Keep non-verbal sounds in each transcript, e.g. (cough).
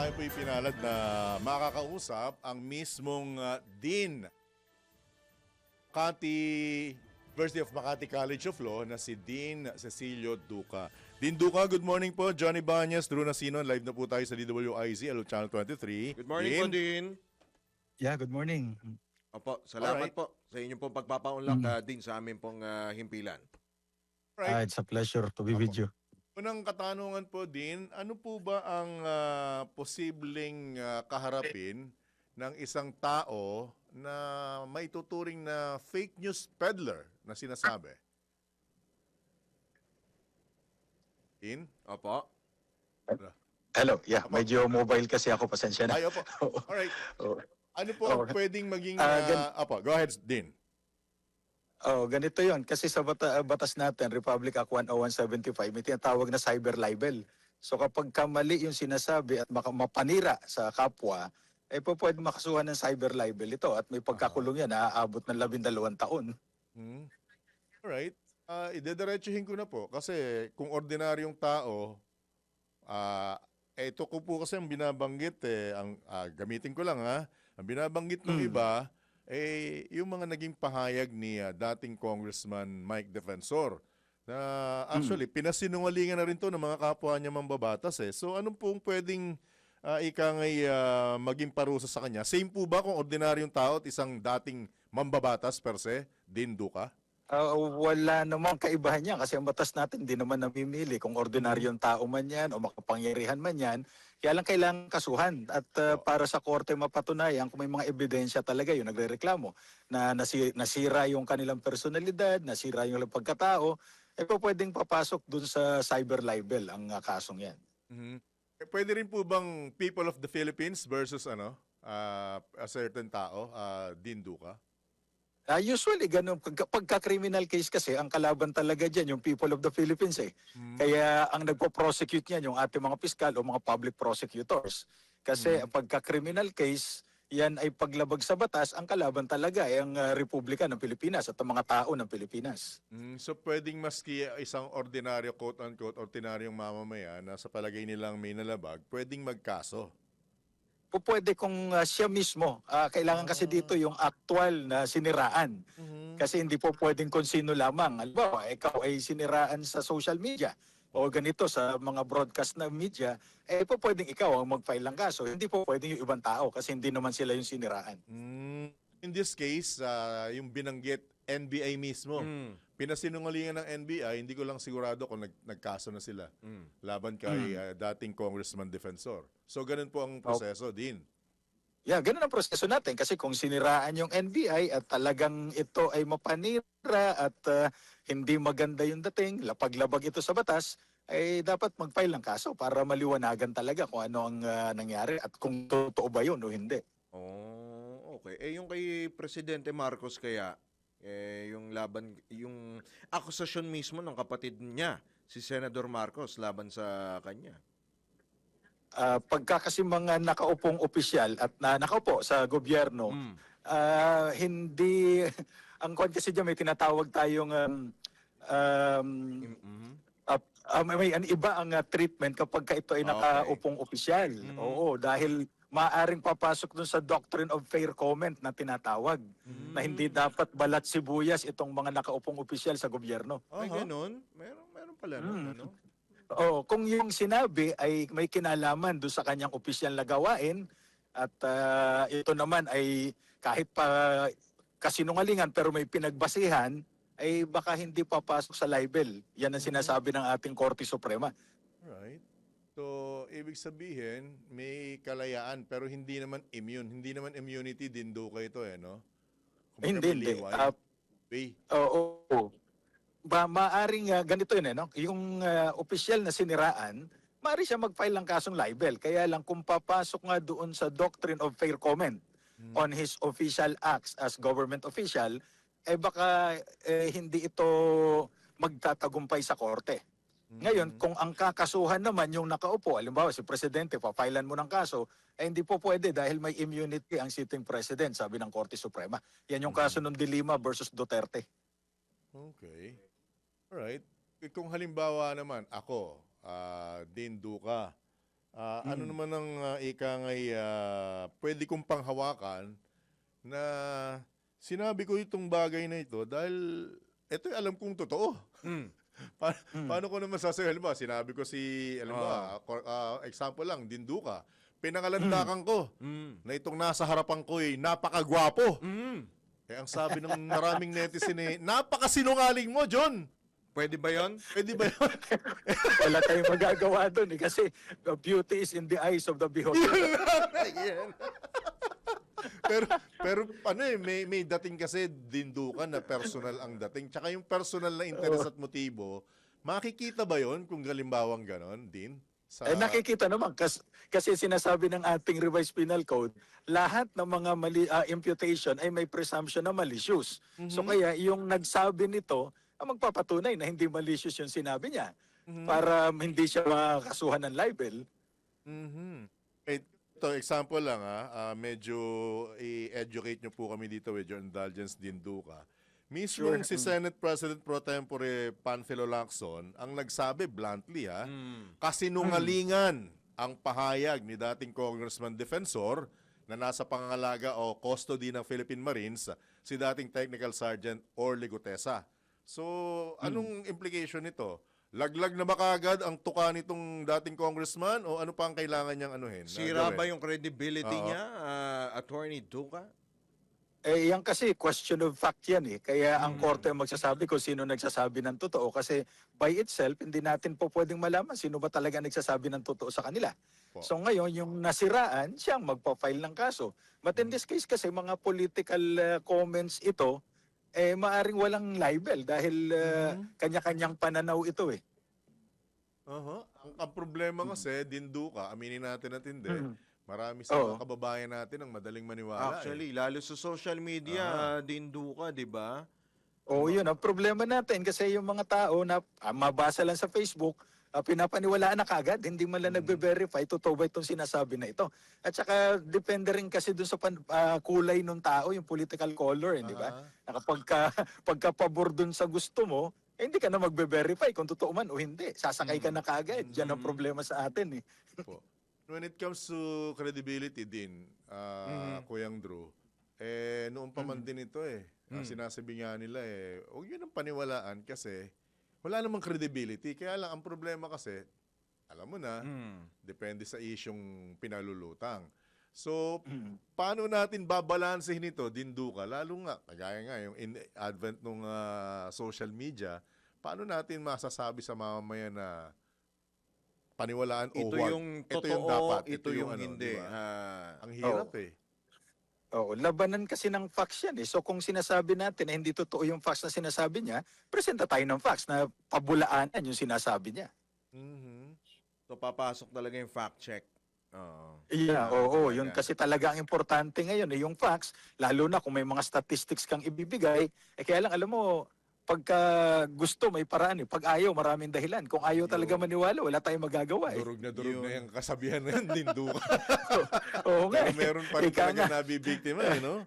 tayo po ipinalad na makakausap ang mismong uh, Dean Makati University of Makati College of Law na si Dean Cecilio Duca. Dean Duca, good morning po. Johnny Banyas, Drew Nasino. Live na po tayo sa DWIZ, Hello Channel 23. Good morning po, Dean. Yeah, good morning. Opo, salamat Alright. po sa inyong pong pagpapaunlak ah, din sa aming pong ah, himpilan. Ah, Right. it's a pleasure to be with you. Unang katanungan po din, ano po ba ang ah, posibleng ah, kaharapin ng isang tao na maituturing na fake news peddler na sinasabi? In? Opo. Hello, yeah, medyo mobile kasi ako, pasensya na. Ay, opo. Alright. (laughs) Oh, Ano po ang Okay. pwedeng maging... Ah, gan- opo, go ahead, Din. Oh, ganito yon Kasi sa bata, batas natin, Republic Act 10175, may tinatawag na cyber libel. So kapag kamali yung sinasabi at maka- mapanira sa kapwa, eh po pwede makasuhan ng cyber libel ito at may pagkakulong yan, naaabot ng labindalawang taon. Hmm. Alright. Uh, idediretsuhin ko na po kasi kung ordinaryong tao, ah ito ko po kasi ang binabanggit eh, ang, ah, gamitin ko lang ha, ang binabanggit ng Hmm. iba, eh, yung mga naging pahayag ni ah, dating Congressman Mike Defensor na actually pinasinungalingan na rin to ng mga kapwa niya mambabatas eh. So anong pong pwedeng uh, ikangay ah, maging parusa sa kanya? Same po ba kung ordinaryong tao at isang dating mambabatas per se, din duka? Ah, wala namang kaibahan yan kasi ang batas natin hindi naman namimili kung ordinaryong tao man yan o makapangyarihan man yan. Kaya lang kailangan kasuhan at Oo. para sa korte mapatunayan kung may mga ebidensya talaga yung nagrereklamo na nasi- nasira yung kanilang personalidad, nasira yung pagkatao, eh po pwedeng papasok dun sa cyber libel ang ah, kasong yan. Mhm. Eh, Pwede rin po bang people of the Philippines versus ano, ah, a certain tao, uh, din Ah, usually, ganun. Pagka, pagka-criminal case kasi, ang kalaban talaga dyan, yung people of the Philippines eh. Mhm. Kaya ang nagpo-prosecute niyan yung ating mga piskal o mga public prosecutors. Kasi Mm. ang pagka-criminal case, yan ay paglabag sa batas, ang kalaban talaga ay ang ah, Republika ng Pilipinas at ang mga tao ng Pilipinas. Mm, so pwedeng maski isang ordinaryo quote-unquote ordinaryong mamamayan na sa palagay nilang may nalabag, pwedeng magkaso. O pwede kung ah, siya mismo, ah, kailangan kasi Ah. dito yung actual na siniraan. Kasi hindi po pwedeng kung sino lamang. Halimbawa, ikaw ay siniraan sa social media o ganito sa mga broadcast na media, eh po pwedeng ikaw ang mag-file ng kaso. Hindi po pwedeng yung ibang tao kasi hindi naman sila yung siniraan. Mm, in this case, ah, yung binanggit NBI mismo, Mm. pinasinungalingan ng NBI, hindi ko lang sigurado kung nag, nagkaso na sila Mm. laban kay ah, dating Congressman Defensor. So ganun po ang proseso din. Yeah, ganun ang proseso natin kasi kung siniraan yung NBI at talagang ito ay mapanira at ah, hindi maganda yung dating, lapaglabag ito sa batas, ay dapat mag-file ng kaso para maliwanagan talaga kung ano ang ah, nangyari at kung totoo ba yun o hindi. Oh, okay. Eh yung kay Presidente Marcos kaya eh yung laban yung akusasyon mismo ng kapatid niya si Senador Marcos laban sa kanya. Ah, pagka kasi mga nakaupong opisyal at na nakaupo sa gobyerno, Mm. ah, hindi ang kwan kasi dyan may tinatawag tayong um, um, mhm. ah, ah, may, may an- iba ang ah, treatment kapag ka ito ay Okay. nakaupong opisyal. Mm. Oo, dahil maaring papasok dun sa doctrine of fair comment na tinatawag Mm. na hindi dapat balat sibuyas itong mga nakaupong opisyal sa gobyerno. Ay Aha. ganun? Meron meron pala nun, Mm. ano? Oo, kung yung sinabi ay may kinalaman doon sa kanyang opisyal na gawain at ah, ito naman ay kahit pa kasinungalingan pero may pinagbasihan ay baka hindi papasok sa libel. Yan ang sinasabi ng ating Korte Suprema. Right. So, ibig sabihin, may kalayaan pero hindi naman immune. Hindi naman immunity din do ito eh, no? Kumbaga hindi, hindi. liway. Ah, Way. Oo. oo. Ba, maaring ah, ganito yun, eh, no? yung ah, opisyal na siniraan, maaari siya mag-file ng kasong libel. Kaya lang kung papasok nga doon sa doctrine of fair comment Hmm. on his official acts as government official, eh baka eh, hindi ito magtatagumpay sa korte. Ngayon, Mhm. kung ang kakasuhan naman yung nakaupo, halimbawa si Presidente, papailan mo ng kaso, eh hindi po pwede dahil may immunity ang sitting President, sabi ng Korte Suprema. Yan yung kaso ng Dilima versus Duterte. Okay. Alright. Eh, Kung halimbawa naman, ako, ah, Din Duca, Ah, Ano naman ang uh, ika ngay ah, pwede kong panghawakan na sinabi ko itong bagay na ito dahil ito alam kong totoo. Mm. Pa- Paano ko naman sasabihin? Halimbawa, sinabi ko si, alam mo, ah, kor- ah, example lang, Dinduka. Pinangalandakan ko Mm. na itong nasa harapan ko ay napakagwapo. Mm. Eh, ang sabi ng maraming netizen eh, napakasinungaling mo, John. Pwede ba yon? Pwede ba yun? (laughs) Wala tayong magagawa doon eh, kasi uh, beauty is in the eyes of the beholder. (laughs) pero pero ano eh may may dating kasi dindukan na personal ang dating tsaka yung personal na interest at motibo makikita ba yon kung galimbawang ganon din sa Eh nakikita naman kas, kasi sinasabi ng ating revised penal code, lahat ng mga mali, ah, imputation ay may presumption na malicious. So kaya yung nagsabi nito, ang magpapatunay na hindi malicious yung sinabi niya para hindi siya makasuhan ng libel. Mhm. Eh, ito example lang ah, ah, medyo i-educate nyo po kami dito with your indulgence dinduka Mismong si Senate President Pro Tempore Panfilo Lacson ang nagsabi bluntly ha, Mm. kasinungalingan ang pahayag ni dating Congressman Defensor na nasa pangangalaga o custody ng Philippine Marines si dating Technical Sergeant Orly Gutesa. So, anong implication nito? Laglag na ba kaagad ang tuka nitong dating congressman o ano pa ang kailangan niyang anuhin? Sira ba yung credibility Oo. niya, ah, Attorney Duca? Eh yan kasi question of fact yan eh. Kaya ang korte ang magsasabi kung sino nagsasabi ng totoo kasi by itself hindi natin po pwedeng malaman sino ba talaga nagsasabi ng totoo sa kanila. Po. So ngayon yung nasiraan siyang magpa-file ng kaso. But in this case kasi mga political uh, comments ito eh maaring walang libel dahil uh, kanya-kanyang pananaw ito eh. Aha. Ang, ang problema kasi, dinduka, aminin natin at hindi, Mhm. marami sa mga kababayan natin ang madaling maniwala. eh. Actually, lalo sa social media, Ah. din Duca, di ba? Oo, yun ang problema natin kasi yung mga tao na ah, mabasa lang sa Facebook, ah, pinapaniwalaan na kagad, hindi man lang nagbe-verify, totoo ba itong sinasabi na ito. At saka depende rin kasi dun sa pan, ah, kulay ng tao, yung political color, eh, di ba? Ah. Na kapag ka, (laughs) pagka pabor dun sa gusto mo, eh, hindi ka na magbe-verify kung totoo man o hindi. Sasakay ka na kagad. Yan ang Mm. problema sa atin eh. po. When it comes to credibility din, ah, Mhm. Kuyang Drew, eh, noon pa man Mhm. din ito eh. Ah, Mm. Sinasabi nga nila eh, huwag yun ang paniwalaan kasi wala namang credibility. Kaya lang, ang problema kasi, alam mo na, Mm. depende sa isyong pinalulutang. So, Mm. paano natin babalansehin ito, dinduka? Lalo nga, kagaya nga, yung in advent ng social media, paano natin masasabi sa mamamayan na paniwalaan o Ito huwag? yung Ito totoo, yung dapat. ito, yung, ano, hindi. di ba? Ah, Ang hirap eh. Oo, labanan kasi ng facts yan eh. So kung sinasabi natin na hindi totoo yung facts na sinasabi niya, presenta tayo ng facts na pabulaanan yung sinasabi niya. Mhm. so, papasok talaga yung fact check. Oo. Yeah, Ah, oo, yun talaga. kasi talaga ang importante ngayon eh, yung facts, lalo na kung may mga statistics kang ibibigay, eh kaya lang alam mo, pagka gusto may paraan eh, pag ayaw maraming dahilan. Kung ayaw talaga Yun. maniwala, wala tayong magagawa eh. Durog na durog Yun. na yung kasabihan na yun, dinduka. (laughs) (laughs) Oo nga. Pero eh. meron pa rin Ika talaga nga. nabibiktima eh, no?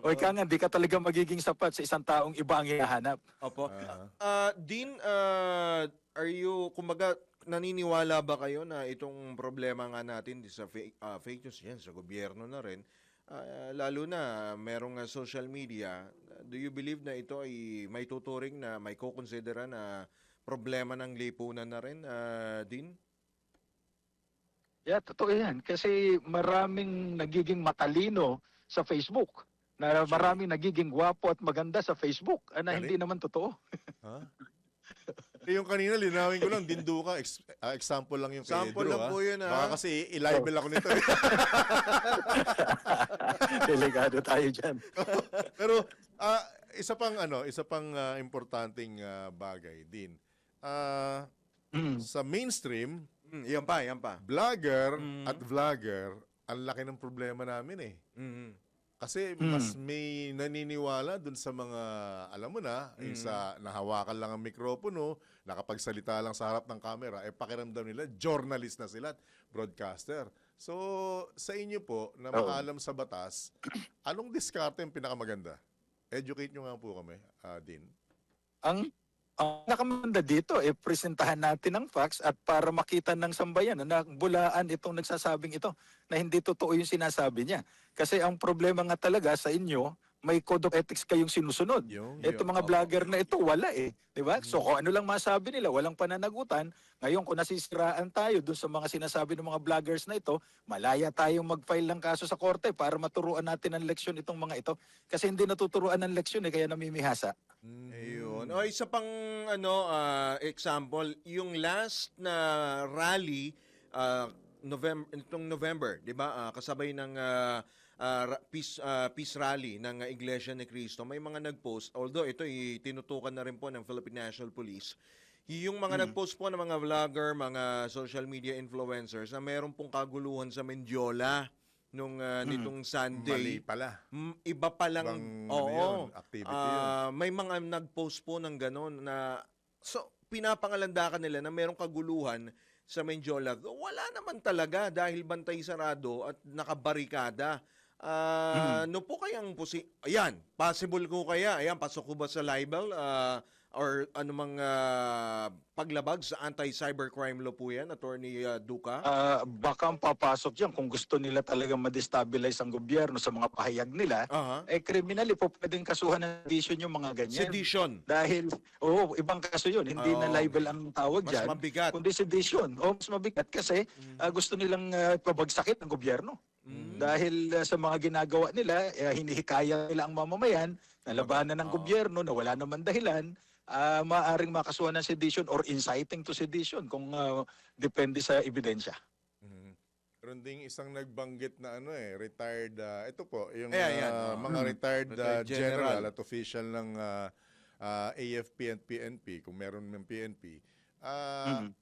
O ika nga, di ka talaga magiging sapat sa isang taong iba ang hinahanap. Opo. Ah. Ah, Dean, ah, are you, kumbaga, naniniwala ba kayo na itong problema nga natin di sa fake, ah, fake news yan, sa gobyerno na rin, ah, lalo na merong ah, social media, do you believe na ito ay may tuturing na may kukonsidera na problema ng lipunan na rin, ah, Dean? Yeah, totoo yan. Kasi maraming nagiging matalino sa Facebook. Na maraming nagiging gwapo at maganda sa Facebook. ah, Na Galing. hindi naman totoo. Ha? (laughs) Eh, yung kanina, linawin ko lang, dinduka, ex- ah, example lang yung kay Sample Drew, lang ah. po yun, Baka ah. kasi i-libel ako nito. eh. (laughs) Delikado tayo dyan. (laughs) Pero isa pang ano, isa pang ah, importanteng ah, bagay din. Ah, Mm. sa mainstream, Mm, yan pa, yan pa. vlogger Mm. at vlogger, ang laki ng problema namin eh. Mhm. Kasi Mm. mas may naniniwala dun sa mga, alam mo na, yung Mm. sa nahawakan lang ang mikropono, nakapagsalita lang sa harap ng camera, eh pakiramdam nila, journalist na sila, at broadcaster. So, sa inyo po, na maalam sa batas, anong diskarte yung pinakamaganda? Educate nyo nga po kami, ah, Din. Ang ang nakamanda dito, eh, presentahan natin ang facts at para makita ng sambayan na bulaan itong nagsasabing ito na hindi totoo yung sinasabi niya. Kasi ang problema nga talaga sa inyo, may code of ethics kayong sinusunod. Yung, Ito mga vlogger na ito, wala eh. Di ba? So kung ano lang masabi nila, walang pananagutan. Ngayon kung nasisiraan tayo dun sa mga sinasabi ng mga vloggers na ito, malaya tayong mag-file ng kaso sa korte para maturuan natin ng leksyon itong mga ito. Kasi hindi natuturuan ng leksyon eh, kaya namimihasa. Mhm. Ayun. O isa pang ano ah, example, yung last na rally ah, November itong November, 'di ba? Ah, kasabay ng ah, ra- peace ah, peace rally ng Iglesia ni Cristo. May mga nag-post, although ito ay tinutukan na rin po ng Philippine National Police. Yung mga nag-post po ng mga vlogger, mga social media influencers na meron pong kaguluhan sa Mendiola nung ah, nitong Mali Sunday. pala. Mm, iba pa lang Ibang, ano oo. yun, activity yun. Ah, may mga nag-post po ng gano'n na so pinapangalandakan nila na merong kaguluhan sa Menjola. Wala naman talaga dahil bantay sarado at nakabarikada. Ah, no po kayang posi Ayan, possible ko kaya. Ayan, pasok ko ba sa libel ah, or anumang ah, paglabag sa anti-cybercrime law po yan, Attorney ah, Duca? Ah, baka ang papasok dyan kung gusto nila talagang ma-destabilize ang gobyerno sa mga pahayag nila, Aha. eh criminally po pwedeng kasuhan ng sedition yung mga ganyan. Sedition. Dahil, oo, ibang kaso yun. Hindi Oo. na libel ang tawag Mas dyan. mabigat. Kundi sedition. O mas mabigat kasi ah, gusto nilang ah, pabagsakin ng gobyerno. Mm. Dahil ah, sa mga ginagawa nila, eh, hinihikaya nila ang mamamayan na labanan ng gobyerno na wala naman dahilan, ah, maaaring makasuhan ng sedition or inciting to sedition kung ah, depende sa ebidensya. Mhm. Meron ding isang nagbanggit na ano eh, retired, ah, ito po, yung Ayan, ayan, oh. mga retired, Retired general. general. at official ng ah, ah, AFP at PNP, kung meron ng PNP. Ah, Mhm.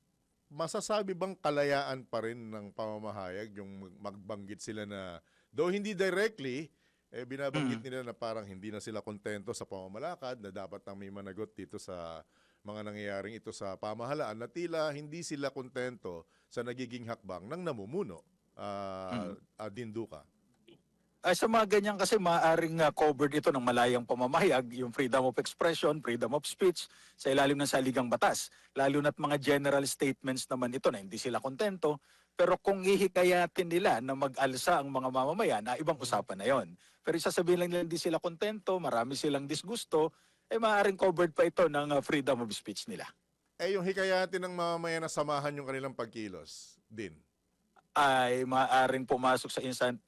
Masasabi bang kalayaan pa rin ng pamamahayag yung mag- magbanggit sila na, though hindi directly, eh binabanggit Mm. nila na parang hindi na sila kontento sa pamamalakad, na dapat nang may managot dito sa mga nangyayaring ito sa pamahalaan, na tila hindi sila kontento sa nagiging hakbang ng namumuno, uh, Mm. Dinduka. Ay, sa mga ganyan kasi maaaring uh, covered ito ng malayang pamamahayag, yung freedom of expression, freedom of speech sa ilalim ng saligang batas. Lalo na't mga general statements naman ito na hindi sila kontento. Pero kung ihikayatin nila na mag-alsa ang mga mamamayan, na ibang usapan na yon. Pero isasabihin lang nila hindi sila kontento, marami silang disgusto, eh maaaring covered pa ito ng uh, freedom of speech nila. Eh yung hikayatin ng mamamayan na samahan yung kanilang pagkilos din. Ay maaaring pumasok sa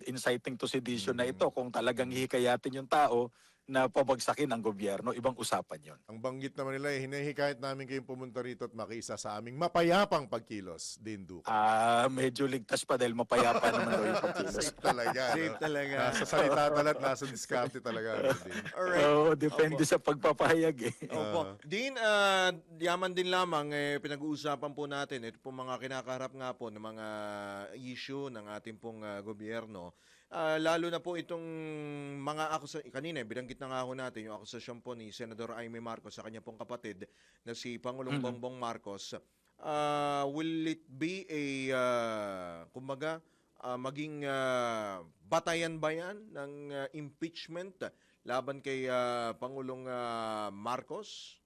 inciting to sedition na ito kung talagang hihikayatin yung tao na pabagsakin ang gobyerno. Ibang usapan yon. Ang banggit naman nila, eh, hinihikayat namin kayong pumunta rito at makiisa sa aming mapayapang pagkilos, Dinduka. Ah, medyo ligtas pa dahil mapayapa naman daw yung (laughs) pagkilos. Safe talaga. Safe no? talaga. Nasa salita talaga, nasa diskarte talaga. Din. Alright. Oo, depende sa pagpapahayag eh. Opo. Din, ah, yaman din lamang, eh, pinag-uusapan po natin, ito po mga kinakaharap nga po ng mga issue ng ating pong ah, gobyerno. Ah, lalo na po itong mga akusasyon, kanina, eh, binanggit na nga ho natin yung akusasyon po ni Senador Aimee Marcos sa kanya pong kapatid na si Pangulong Mhm. Bongbong Marcos. Ah, will it be a, ah, kumbaga, ah, maging ah, batayan ba yan ng ah, impeachment laban kay ah, Pangulong ah, Marcos?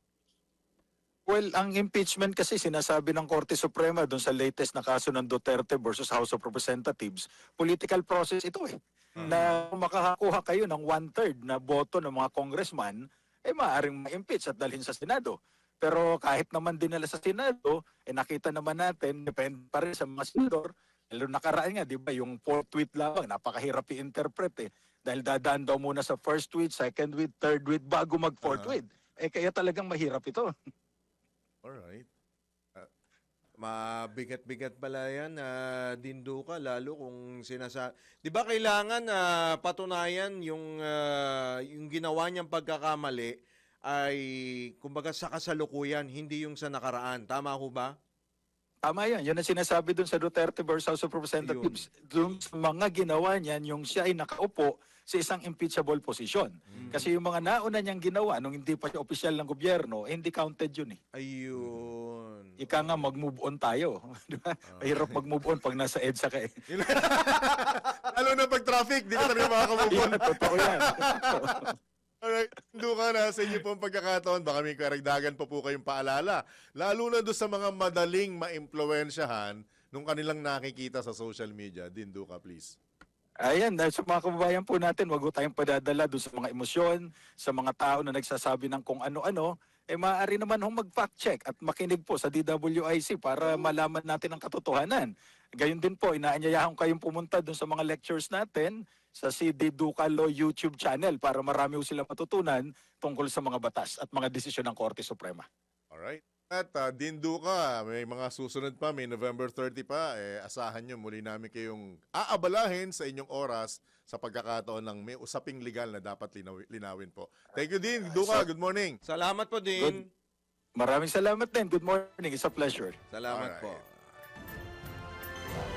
Well, ang impeachment kasi sinasabi ng Korte Suprema doon sa latest na kaso ng Duterte versus House of Representatives, political process ito eh. Na kung makakakuha kayo ng one-third na boto ng mga congressman, eh maaaring ma-impeach at dalhin sa Senado. Pero kahit naman dinala sa Senado, eh nakita naman natin, depende pa rin sa mga senador, lalo nakaraan nga, di ba, yung fourth tweet lamang, napakahirap i-interpret eh. Dahil dadaan daw muna sa first tweet, second tweet, third tweet, bago mag-fourth Ah. tweet. Eh kaya talagang mahirap ito. Alright. Mabigat-bigat pala yan, uh, Dinduka, lalo kung sinasa... Di ba kailangan na patunayan yung, ah, yung ginawa niyang pagkakamali ay, kumbaga, sa kasalukuyan, hindi yung sa nakaraan. Tama ho ba? Tama yan. Yan ang sinasabi dun sa Duterte versus House of Representatives. Doon sa mga ginawa niyan, yung siya ay nakaupo sa isang impeachable position. Kasi yung mga nauna niyang ginawa nung hindi pa siya opisyal ng gobyerno, eh, hindi counted yun eh. Ayun. Ika nga mag-move on tayo. (laughs) Di ba? Mahirap mag-move on pag nasa EDSA ka eh. (laughs) Lalo na pag traffic, di ka talaga makakamove on. Yan, totoo yan. (laughs) Alright, Duka na sa inyo pong pagkakataon, baka may karagdagan pa po kayong paalala. Lalo na doon sa mga madaling maimpluwensyahan nung kanilang nakikita sa social media. Din Duka, please. Ayan, dahil sa mga kababayan po natin, wag po tayong padadala doon sa mga emosyon, sa mga tao na nagsasabi ng kung ano-ano, eh maaari naman hong mag-fact check at makinig po sa DWIC para malaman natin ang katotohanan. Gayun din po, inaanyayahan kayong pumunta doon sa mga lectures natin sa CD Ducalo YouTube channel para marami po sila matutunan tungkol sa mga batas at mga desisyon ng Korte Suprema. Alright. At uh, din Duka, may mga susunod pa, may November 30 pa, eh, asahan nyo muli namin kayong aabalahin sa inyong oras sa pagkakataon ng may usaping legal na dapat linaw- linawin po. Thank you din, Duka. Good morning. Salamat po din. Maraming salamat din. Good morning. It's a pleasure. Salamat Alright. po.